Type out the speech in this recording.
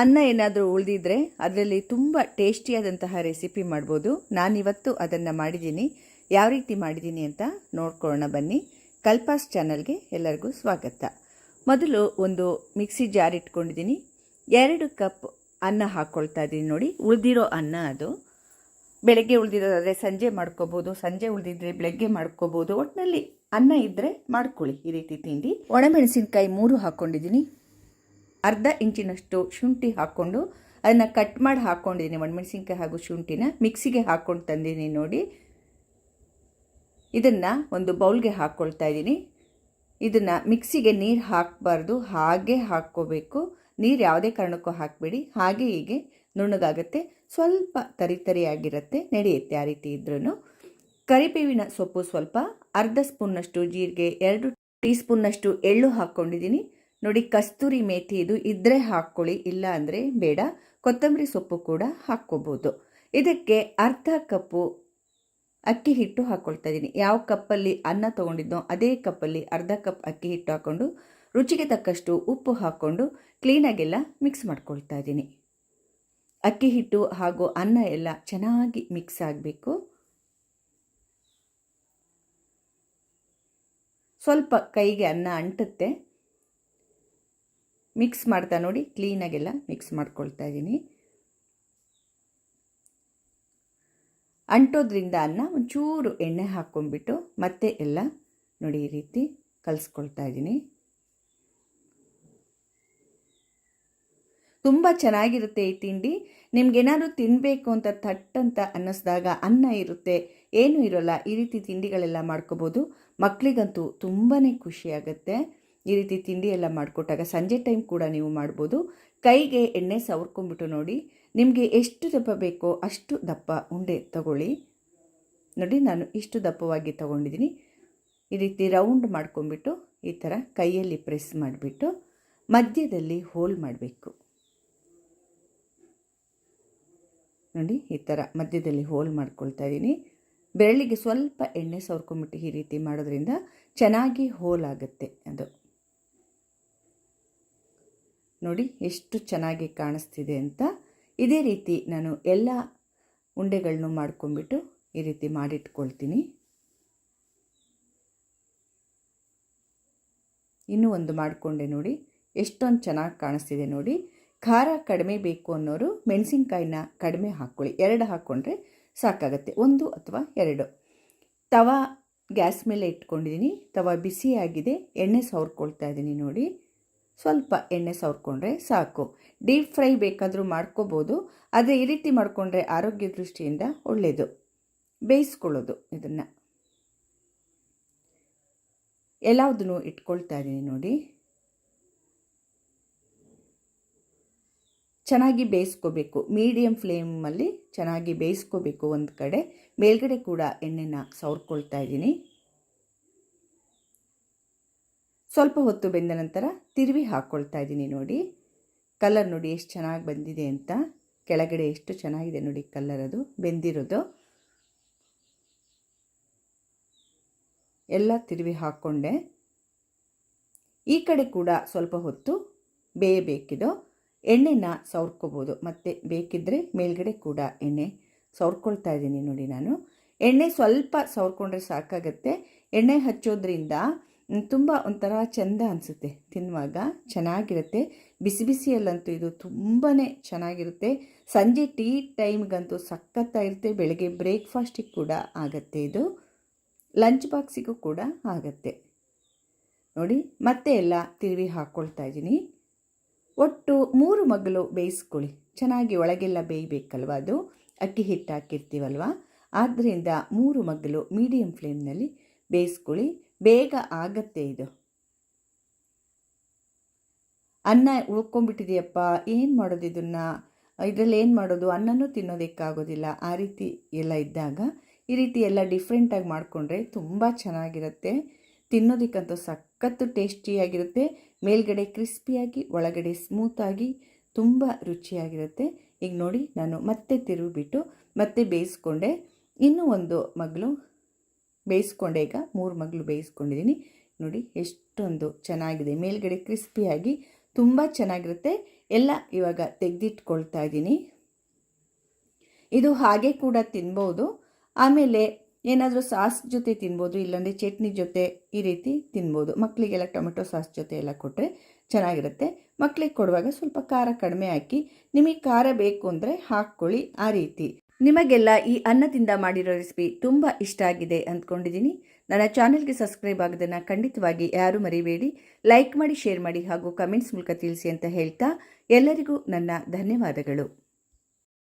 ಅನ್ನ ಏನಾದರೂ ಉಳಿದಿದ್ರೆ ಅದರಲ್ಲಿ ತುಂಬ ಟೇಸ್ಟಿಯಾದಂತಹ ರೆಸಿಪಿ ಮಾಡ್ಬೋದು. ನಾನಿವತ್ತು ಅದನ್ನು ಮಾಡಿದ್ದೀನಿ. ಯಾವ ರೀತಿ ಮಾಡಿದ್ದೀನಿ ಅಂತ ನೋಡ್ಕೊಳ್ಳೋಣ ಬನ್ನಿ. ಕಲ್ಪಾಸ್ ಚಾನಲ್ಗೆ ಎಲ್ಲರಿಗೂ ಸ್ವಾಗತ. ಮೊದಲು ಒಂದು ಮಿಕ್ಸಿ ಜಾರ್ ಇಟ್ಕೊಂಡಿದ್ದೀನಿ. ಎರಡು ಕಪ್ ಅನ್ನ ಹಾಕ್ಕೊಳ್ತಾ ಇದ್ದೀನಿ ನೋಡಿ. ಉಳಿದಿರೋ ಅನ್ನ ಅದು. ಬೆಳಗ್ಗೆ ಉಳಿದಿರೋದಾದರೆ ಸಂಜೆ ಮಾಡ್ಕೋಬೋದು. ಸಂಜೆ ಉಳಿದಿದ್ರೆ ಬೆಳಗ್ಗೆ ಮಾಡ್ಕೋಬೋದು. ಒಟ್ಟಿನಲ್ಲಿ ಅನ್ನ ಇದ್ದರೆ ಮಾಡ್ಕೊಳ್ಳಿ ಈ ರೀತಿ ತಿಂಡಿ. ಒಣಮೆಣಸಿನ್ಕಾಯಿ ಮೂರು ಹಾಕ್ಕೊಂಡಿದ್ದೀನಿ ಅರ್ಧ ಇಂಚಿನಷ್ಟು ಶುಂಠಿ ಹಾಕ್ಕೊಂಡು ಅದನ್ನು ಕಟ್ ಮಾಡಿ ಹಾಕ್ಕೊಂಡಿದ್ದೀನಿ ಒಣಮೆಣಸಿನ್ಕಾಯಿ ಹಾಗೂ ಶುಂಠಿನ. ಮಿಕ್ಸಿಗೆ ಹಾಕ್ಕೊಂಡು ತಂದಿದ್ದೀನಿ ನೋಡಿ. ಇದನ್ನು ಒಂದು ಬೌಲ್ಗೆ ಹಾಕ್ಕೊಳ್ತಾ ಇದ್ದೀನಿ. ಇದನ್ನು ಮಿಕ್ಸಿಗೆ ನೀರು ಹಾಕಬಾರ್ದು, ಹಾಗೆ ಹಾಕ್ಕೋಬೇಕು. ನೀರು ಯಾವುದೇ ಕಾರಣಕ್ಕೂ ಹಾಕಬೇಡಿ, ಹಾಗೆ ಹೀಗೆ ನುಣ್ಣಗಾಗುತ್ತೆ. ಸ್ವಲ್ಪ ತರಿ ಆಗಿರುತ್ತೆ ನಡೆಯುತ್ತೆ ಆ ರೀತಿ ಇದ್ರೂ ಕರಿಬೇವಿನ ಸೊಪ್ಪು ಸ್ವಲ್ಪ, ಅರ್ಧ ಸ್ಪೂನ್ನಷ್ಟು ಜೀರಿಗೆ, ಎರಡು ಟೀ ಸ್ಪೂನ್ನಷ್ಟು ಎಳ್ಳು ಹಾಕ್ಕೊಂಡಿದ್ದೀನಿ ನೋಡಿ ಕಸ್ತೂರಿ ಮೇಥಿ ಇದು ಇದ್ದರೆ ಹಾಕ್ಕೊಳ್ಳಿ ಇಲ್ಲ ಅಂದರೆ ಬೇಡ. ಕೊತ್ತಂಬರಿ ಸೊಪ್ಪು ಕೂಡ ಹಾಕ್ಕೋಬೋದು. ಇದಕ್ಕೆ ಅರ್ಧ ಕಪ್ಪು ಅಕ್ಕಿ ಹಿಟ್ಟು ಹಾಕ್ಕೊಳ್ತಾ ಇದ್ದೀನಿ. ಯಾವ ಕಪ್ಪಲ್ಲಿ ಅನ್ನ ತೊಗೊಂಡಿದ್ದೋ ಅದೇ ಕಪ್ಪಲ್ಲಿ ಅರ್ಧ ಕಪ್ ಅಕ್ಕಿ ಹಿಟ್ಟು ಹಾಕ್ಕೊಂಡು ರುಚಿಗೆ ತಕ್ಕಷ್ಟು ಉಪ್ಪು ಹಾಕ್ಕೊಂಡು ಕ್ಲೀನಾಗೆಲ್ಲ ಮಿಕ್ಸ್ ಮಾಡ್ಕೊಳ್ತಾ ಇದ್ದೀನಿ. ಅಕ್ಕಿ ಹಿಟ್ಟು ಹಾಗೂ ಅನ್ನ ಎಲ್ಲ ಚೆನ್ನಾಗಿ ಮಿಕ್ಸ್ ಆಗಬೇಕು. ಸ್ವಲ್ಪ ಕೈಗೆ ಅನ್ನ ಅಂಟುತ್ತೆ. ಮಿಕ್ಸ್ ಮಾಡ್ತಾ ನೋಡಿ ಕ್ಲೀನಾಗೆಲ್ಲ ಮಿಕ್ಸ್ ಮಾಡ್ಕೊಳ್ತಾ ಇದ್ದೀನಿ. ಅಂಟೋದ್ರಿಂದ ಅನ್ನ ಒಂಚೂರು ಎಣ್ಣೆ ಹಾಕ್ಕೊಂಡ್ಬಿಟ್ಟು ಮತ್ತೆ ಎಲ್ಲ ನೋಡಿ ಈ ರೀತಿ ಕಲಿಸ್ಕೊಳ್ತಾ ಇದ್ದೀನಿ. ತುಂಬ ಚೆನ್ನಾಗಿರುತ್ತೆ ಈ ತಿಂಡಿ. ನಿಮ್ಗೇನಾದ್ರು ತಿನ್ನಬೇಕು ಅಂತ ಥಟ್ಟಂತ ಅನ್ನಿಸ್ದಾಗ ಅನ್ನ ಇರುತ್ತೆ, ಏನೂ ಇರೋಲ್ಲ, ಈ ರೀತಿ ತಿಂಡಿಗಳೆಲ್ಲ ಮಾಡ್ಕೋಬೋದು. ಮಕ್ಕಳಿಗಂತೂ ತುಂಬಾ ಖುಷಿಯಾಗುತ್ತೆ ಈ ರೀತಿ ತಿಂಡಿ ಎಲ್ಲ ಮಾಡಿಕೊಟ್ಟಾಗ ಸಂಜೆ ಟೈಮ್ ಕೂಡ ನೀವು ಮಾಡ್ಬೋದು. ಕೈಗೆ ಎಣ್ಣೆ ಸವರ್ಕೊಂಡ್ಬಿಟ್ಟು ನೋಡಿ, ನಿಮಗೆ ಎಷ್ಟು ದಪ್ಪ ಬೇಕೋ ಅಷ್ಟು ದಪ್ಪ ಉಂಡೆ ತಗೊಳ್ಳಿ. ನೋಡಿ, ನಾನು ಇಷ್ಟು ದಪ್ಪವಾಗಿ ತಗೊಂಡಿದ್ದೀನಿ. ಈ ರೀತಿ ರೌಂಡ್ ಮಾಡ್ಕೊಂಬಿಟ್ಟು ಈ ಥರ ಕೈಯಲ್ಲಿ ಪ್ರೆಸ್ ಮಾಡಿಬಿಟ್ಟು ಮಧ್ಯದಲ್ಲಿ ಹೋಲ್ ಮಾಡಬೇಕು. ನೋಡಿ, ಈ ಥರ ಮಧ್ಯದಲ್ಲಿ ಹೋಲ್ ಮಾಡ್ಕೊಳ್ತಾ ಇದ್ದೀನಿ. ಬೆರಳಿಗೆ ಸ್ವಲ್ಪ ಎಣ್ಣೆ ಸವರ್ಕೊಂಬಿಟ್ಟು ಈ ರೀತಿ ಮಾಡೋದ್ರಿಂದ ಚೆನ್ನಾಗಿ ಹೋಲ್ ಆಗುತ್ತೆ ಅದು. ನೋಡಿ ಎಷ್ಟು ಚೆನ್ನಾಗಿ ಕಾಣಿಸ್ತಿದೆ ಅಂತ. ಇದೇ ರೀತಿ ನಾನು ಎಲ್ಲ ಉಂಡೆಗಳನ್ನು ಮಾಡ್ಕೊಂಬಿಟ್ಟು ಈ ರೀತಿ ಮಾಡಿಟ್ಕೊಳ್ತೀನಿ. ಇನ್ನೂ ಒಂದು ಮಾಡಿಕೊಂಡೆ ನೋಡಿ, ಎಷ್ಟೊಂದು ಚೆನ್ನಾಗಿ ಕಾಣಿಸ್ತಿದೆ ನೋಡಿ. ಖಾರ ಕಡಿಮೆ ಬೇಕು ಅನ್ನೋರು ಮೆಣಸಿನ್ಕಾಯಿನ ಕಡಿಮೆ ಹಾಕ್ಕೊಳ್ಳಿ ಎರಡು ಹಾಕ್ಕೊಂಡ್ರೆ ಸಾಕಾಗತ್ತೆ. ಒಂದು ಅಥವಾ ಎರಡು. ತವಾ ಗ್ಯಾಸ್ ಮೇಲೆ ಇಟ್ಕೊಂಡಿದ್ದೀನಿ ತವಾ ಬಿಸಿಯಾಗಿದೆ. ಎಣ್ಣೆ ಸವರ್ಕೊಳ್ತಾ ಇದ್ದೀನಿ ನೋಡಿ. ಸ್ವಲ್ಪ ಎಣ್ಣೆ ಸವರ್ಕೊಂಡ್ರೆ ಸಾಕು. ಡೀಪ್ ಫ್ರೈ ಬೇಕಾದರೂ ಮಾಡ್ಕೋಬೋದು. ಆದರೆ ಈ ರೀತಿ ಮಾಡಿಕೊಂಡ್ರೆ ಆರೋಗ್ಯ ದೃಷ್ಟಿಯಿಂದ ಒಳ್ಳೆಯದು ಬೇಯಿಸ್ಕೊಳ್ಳೋದು ಇದನ್ನು. ಎಲ್ಲದನ್ನು ಇಟ್ಕೊಳ್ತಾ ಇದ್ದೀನಿ ನೋಡಿ. ಚೆನ್ನಾಗಿ ಬೇಯಿಸ್ಕೋಬೇಕು. ಮೀಡಿಯಮ್ ಫ್ಲೇಮಲ್ಲಿ ಚೆನ್ನಾಗಿ ಬೇಯಿಸ್ಕೋಬೇಕು ಒಂದು ಕಡೆ. ಮೇಲ್ಗಡೆ ಕೂಡ ಎಣ್ಣೆನ ಸವರ್ಕೊಳ್ತಾ ಇದ್ದೀನಿ. ಸ್ವಲ್ಪ ಹೊತ್ತು ಬೆಂದ ನಂತರ ತಿರುವಿ ಹಾಕ್ಕೊಳ್ತಾ ಇದ್ದೀನಿ ನೋಡಿ. ಕಲರ್ ನೋಡಿ ಎಷ್ಟು ಚೆನ್ನಾಗಿ ಬಂದಿದೆ ಅಂತ. ಕೆಳಗಡೆ ಎಷ್ಟು ಚೆನ್ನಾಗಿದೆ ನೋಡಿ ಕಲರ್ ಅದು. ಬೆಂದಿರೋದು. ಎಲ್ಲ ತಿರುವಿ ಹಾಕ್ಕೊಂಡೆ ಈ ಕಡೆ ಕೂಡ ಸ್ವಲ್ಪ ಹೊತ್ತು ಬೇಯಬೇಕಿದು. ಎಣ್ಣೆನ ಸವರ್ಕೋಬೋದು. ಮತ್ತು ಬೇಕಿದ್ದರೆ ಮೇಲ್ಗಡೆ ಕೂಡ ಎಣ್ಣೆ ಸವರ್ಕೊಳ್ತಾ ಇದ್ದೀನಿ ನೋಡಿ ನಾನು. ಎಣ್ಣೆ ಸ್ವಲ್ಪ ಸವರ್ಕೊಂಡ್ರೆ ಸಾಕಾಗತ್ತೆ. ಎಣ್ಣೆ ಹಚ್ಚೋದ್ರಿಂದ ತುಂಬ ಒಂಥರ ಚೆಂದ ಅನಿಸುತ್ತೆ. ತಿನ್ನುವಾಗ ಚೆನ್ನಾಗಿರುತ್ತೆ. ಬಿಸಿ ಬಿಸಿಯಲ್ಲಂತೂ ಇದು ತುಂಬಾ ಚೆನ್ನಾಗಿರುತ್ತೆ. ಸಂಜೆ ಟೀ ಟೈಮ್ಗಂತೂ ಸಖತ್ತಾಗಿರುತ್ತೆ. ಬೆಳಗ್ಗೆ ಬ್ರೇಕ್ಫಾಸ್ಟಿಗೆ ಕೂಡ ಆಗುತ್ತೆ ಇದು. ಲಂಚ್ ಬಾಕ್ಸಿಗೂ ಕೂಡ ಆಗುತ್ತೆ. ನೋಡಿ, ಮತ್ತೆ ಎಲ್ಲ ತಿರುವಿ ಹಾಕ್ಕೊಳ್ತಾ ಇದ್ದೀನಿ. ಒಟ್ಟು ಮೂರು ಮಗ್ಗಲು ಬೇಯಿಸ್ಕೊಳ್ಳಿ. ಚೆನ್ನಾಗಿ ಒಳಗೆಲ್ಲ ಬೇಯಬೇಕಲ್ವ ಅದು? ಅಕ್ಕಿ ಹಿಟ್ಟು ಹಾಕಿರ್ತೀವಲ್ವ ಆದ್ದರಿಂದ ಮೂರು ಮಗ್ಗಲು ಮೀಡಿಯಮ್ ಫ್ಲೇಮ್ನಲ್ಲಿ ಬೇಯಿಸ್ಕೊಳ್ಳಿ. ಬೇಗ ಆಗತ್ತೆ ಇದು. ಅನ್ನ ಉಳ್ಕೊಂಡ್ಬಿಟ್ಟಿದೆಯಪ್ಪ, ಏನು ಮಾಡೋದು ಇದನ್ನು? ಇದರಲ್ಲಿ ಏನು ಮಾಡೋದು? ಅನ್ನನೂ ತಿನ್ನೋದಕ್ಕಾಗೋದಿಲ್ಲ ಆ ರೀತಿ ಎಲ್ಲ ಇದ್ದಾಗ, ಈ ರೀತಿ ಎಲ್ಲ ಡಿಫ್ರೆಂಟಾಗಿ ಮಾಡಿಕೊಂಡ್ರೆ ತುಂಬ ಚೆನ್ನಾಗಿರುತ್ತೆ. ತಿನ್ನೋದಕ್ಕಂತೂ ಸಖತ್ತು ಟೇಸ್ಟಿಯಾಗಿರುತ್ತೆ ಮೇಲ್ಗಡೆ ಕ್ರಿಸ್ಪಿಯಾಗಿ ಒಳಗಡೆ ಸ್ಮೂತಾಗಿ ತುಂಬ ರುಚಿಯಾಗಿರುತ್ತೆ. ಈಗ ನೋಡಿ, ನಾನು ಮತ್ತೆ ತಿರುಗಿಬಿಟ್ಟು ಮತ್ತೆ ಬೇಯಿಸ್ಕೊಂಡೆ. ಇನ್ನೂ ಒಂದು ಮಗಳು ಬೇಯಿಸ್ಕೊಂಡೆ ಈಗ ಮೂರು ಮಗಳು ಬೇಯಿಸ್ಕೊಂಡಿದ್ದೀನಿ. ನೋಡಿ ಎಷ್ಟೊಂದು ಚೆನ್ನಾಗಿದೆ. ಮೇಲ್ಗಡೆ ಕ್ರಿಸ್ಪಿಯಾಗಿ ತುಂಬ ಚೆನ್ನಾಗಿರುತ್ತೆ. ಎಲ್ಲ ಇವಾಗ ತೆಗೆದಿಟ್ಕೊಳ್ತಾ ಇದ್ದೀನಿ. ಇದು ಹಾಗೆ ಕೂಡ ತಿನ್ಬೋದು. ಆಮೇಲೆ ಏನಾದರೂ ಸಾಸ್ ಜೊತೆ ತಿನ್ಬೋದು ಇಲ್ಲಾಂದರೆ ಚಟ್ನಿ ಜೊತೆ ಈ ರೀತಿ ತಿನ್ಬೋದು. ಮಕ್ಕಳಿಗೆಲ್ಲ ಟೊಮೆಟೊ ಸಾಸ್ ಜೊತೆ ಎಲ್ಲ ಕೊಟ್ಟರೆ ಚೆನ್ನಾಗಿರುತ್ತೆ. ಮಕ್ಕಳಿಗೆ ಕೊಡುವಾಗ ಸ್ವಲ್ಪ ಖಾರ ಕಡಿಮೆ ಹಾಕಿ, ನಿಮಗೆ ಖಾರ ಬೇಕು ಅಂದರೆ ಹಾಕ್ಕೊಳ್ಳಿ ಆ ರೀತಿ. ನಿಮಗೆಲ್ಲ ಈ ಅನ್ನದಿಂದ ಮಾಡಿರೋ ರೆಸಿಪಿ ತುಂಬ ಇಷ್ಟ ಆಗಿದೆ ಅಂದ್ಕೊಂಡಿದ್ದೀನಿ. ನನ್ನ ಚಾನೆಲ್ಗೆ ಸಬ್ಸ್ಕ್ರೈಬ್ ಆಗೋದನ್ನು ಖಂಡಿತವಾಗಿ ಯಾರೂ ಮರಿಬೇಡಿ. ಲೈಕ್ ಮಾಡಿ, ಶೇರ್ ಮಾಡಿ ಹಾಗೂ ಕಮೆಂಟ್ಸ್ ಮೂಲಕ ತಿಳಿಸಿ ಅಂತ ಹೇಳ್ತಾ ಎಲ್ಲರಿಗೂ ನನ್ನ ಧನ್ಯವಾದಗಳು.